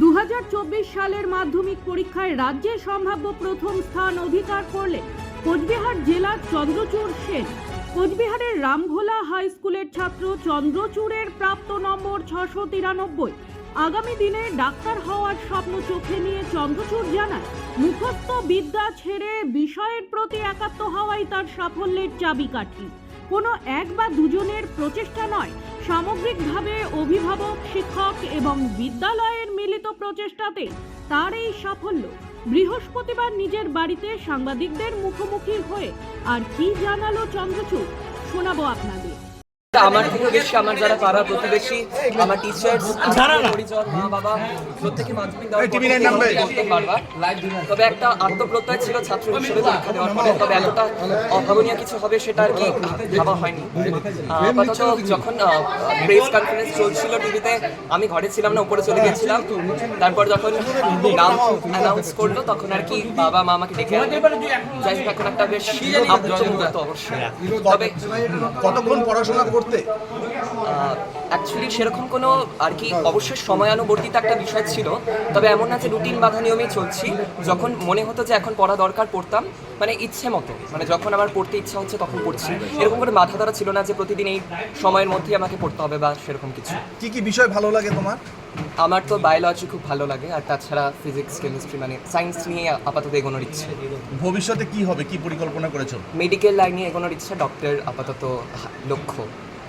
দু হাজার চব্বিশ সালের মাধ্যমিক পরীক্ষায় রাজ্যে সম্ভাব্য প্রথম স্থান অধিকার করলেন কোচবিহার জেলার চন্দ্রচূড় সেন। কোচবিহারের রামঘোলা হাই স্কুলের ছাত্র চন্দ্রচূড়ের প্রাপ্ত নম্বর ছশো তিরানব্বই। আগামী দিনে ডাক্তার হওয়ার স্বপ্ন চোখে নিয়ে চন্দ্রচূড় জানায়, মুখস্থ বিদ্যা ছেড়ে বিষয়ের প্রতি একাত্ম হওয়াই তার সাফল্যের চাবিকাঠি। কোনো এক বা দুজনের প্রচেষ্টা নয়, সামগ্রিকভাবে অভিভাবক, শিক্ষক এবং বিদ্যালয়ের মিলিত প্রচেষ্টাতে তার এই সাফল্য বৃহস্পতিবার নিজের বাড়িতে সাংবাদিকদের মুখোমুখি হয়ে, আর কি জানালো চন্দ্রচূড় শোনাবো আপনাদের। আমার থেকে বেশি আমার যারা পাড়া প্রতিবেশী আমার টিচার্স পরিজন মা বাবা প্রত্যেকে মাধ্যমিক দেওয়ার পারবা। তবে একটা আত্মপ্রত্যয় ছিল ছাত্র হিসেবে পরীক্ষা দেওয়ার পরে তবে এতটা অভাবনীয় কিছু হবে সেটা আর কি ভাবা হয়নি। আপাতত যখন প্রেস কনফারেন্স চলছিল টিভিতে আমি ঘরে ছিলাম না উপরে চলে গেছিলাম তারপর যখন নাম অ্যানাউন্স করল তখন আর কি বাবা মা আমাকে ডেকে যাই হোক এখন একটা বেশ আপ্লুত অবশ্যই। তবে কতক্ষণ পড়াশোনা করতে? অ্যাকচুয়ালি সেরকম কোনো আর কি অবশ্যই সময়ানুবর্তিত একটা বিষয় ছিল তবে এমন না যে রুটিন বাধা নিয়মেই চলছি। যখন মনে হতো যে এখন পড়া দরকার পড়তাম মানে ইচ্ছে মতো। মানে যখন আমার পড়তে ইচ্ছা হচ্ছে তখন পড়ছি। এরকম করে মাথা ধরা ছিল না যে প্রতিদিন এই সময়ের মধ্যেই আমাকে পড়তে হবে বা সেরকম কিছু। কি কি বিষয় ভালো লাগে তোমার? আমার তো বায়োলজি খুব ভালো লাগে আর তাছাড়া ফিজিক্স কেমিস্ট্রি মানে সায়েন্স নিয়ে আপাতত এগোনোর ইচ্ছে। ভবিষ্যতে কি হবে? কি পরিকল্পনা করেছ? মেডিকেল লাইনে এগোনোর ইচ্ছা ডক্টর আপাতত লক্ষ্য।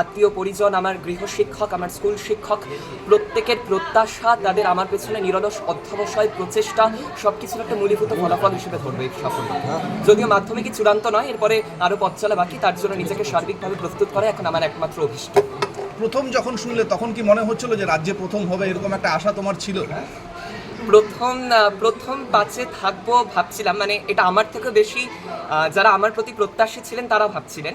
আত্মীয় পরিজন আমার গৃহশিক্ষক আমার স্কুল শিক্ষক প্রত্যেকের প্রত্যাশা তাদের আমার পেছনে নিরলস অধ্যবসায় প্রচেষ্টা সব কিছুর একটা মূলীভূত ফলাফল হিসেবে ধরবে সাফল্য যদিও মাধ্যমিকই চূড়ান্ত নয় এরপরে আরও পথ চলা বাকি তার জন্য নিজেকে সার্বিকভাবে প্রস্তুত করা এখন আমার একমাত্র অভিষ্ট। প্রথম যখন শুনলে তখন কি মনে হচ্ছিল যে রাজ্যে প্রথম হবে এরকম একটা আশা তোমার ছিল? প্রথম প্রথম পাঁচে থাকব ভাবছিলাম মানে এটা আমার থেকে বেশি যারা আমার প্রতি প্রত্যাশী ছিলেন তারা ভাবছিলেন।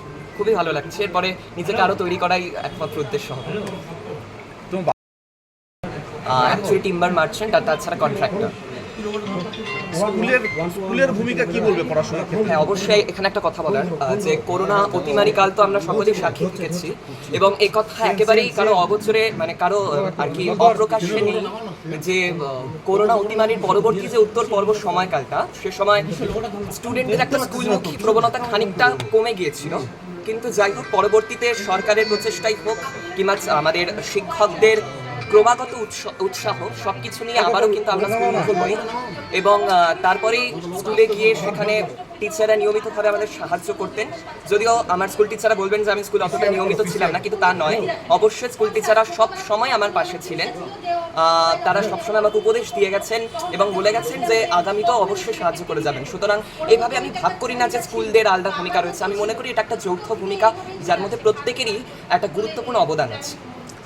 খুবই ভালো লাগছে। এরপরে নিজেকে আরও তৈরি করাই একমাত্র উদ্দেশ্য হবে। অ্যাকচুয়ালি টিম্বার মার্চেন্ট আর তাছাড়া কন্ট্রাক্টর স্কুলের স্কুলের ভূমিকা কি বলবে পড়াশোনার হ্যাঁ অবশ্যই এখানে একটা কথা বলার আহ, যে করোনা অতিমারি কাল তো আমরা সকলেই সাক্ষী থেকেছি এবং এই কথা একেবারেই কারও অগোচরে মানে কারও আর কি অপ্রকাশ্যে নেই যে করোনা অতিমারির পরবর্তী যে উত্তর পর্ব সময়কালটা সে সময় স্টুডেন্টদের একটা স্কুলমুখী প্রবণতা খানিকটা কমে গিয়েছিল। কিন্তু যাই হোক, পরবর্তীতে সরকারের প্রচেষ্টাই হোক, কিংবা আমাদের শিক্ষকদের ক্রমাগত উৎসাহ সব কিছু নিয়ে আবারও কিন্তু আমরা স্কুল এবং তারপরেই স্কুলে গিয়ে সেখানে টিচাররা নিয়মিতভাবে আমাদের সাহায্য করতেন। যদিও আমার স্কুল টিচাররা বলবেন যে আমি স্কুলে অতটা নিয়মিত ছিলাম না, কিন্তু তা নয়। অবশ্যই স্কুল টিচাররা সব সময় আমার পাশে ছিলেন। তারা সবসময় আমাকে উপদেশ দিয়ে গেছেন এবং বলে গেছেন যে আগামীতেও অবশ্যই সাহায্য করে যাবেন। সুতরাং এইভাবে আমি ভাব করি না যে স্কুলদের আলাদা ভূমিকা রয়েছে। আমি মনে করি এটা একটা যৌথ ভূমিকা, যার মধ্যে প্রত্যেকেরই একটা গুরুত্বপূর্ণ অবদান আছে।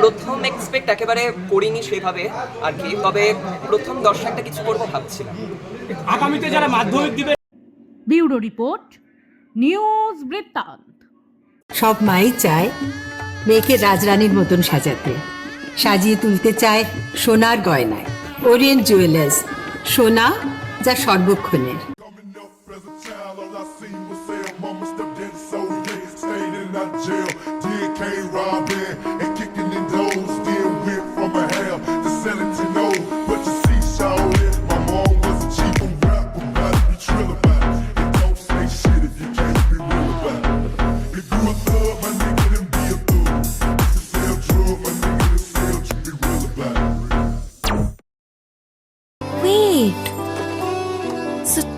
প্রথম এক্সপেক্ট একেবারে করিনি সেভাবে আর কি তবে প্রথম দর্শক একটা কিছু করব ভাবছিলাম। আগামীতে যারা মাধ্যমিক দিবে ব্যুরো রিপোর্ট নিউজ বৃত্তান্ত। সব মাই চায় মেয়েকে রাজরানীর মতন সাজাতে। সাজিয়ে তুলতে চায় সোনার গয়নায়। ওরিয়েন্ট জুয়েলার্স সোনা যা সর্বক্ষণের।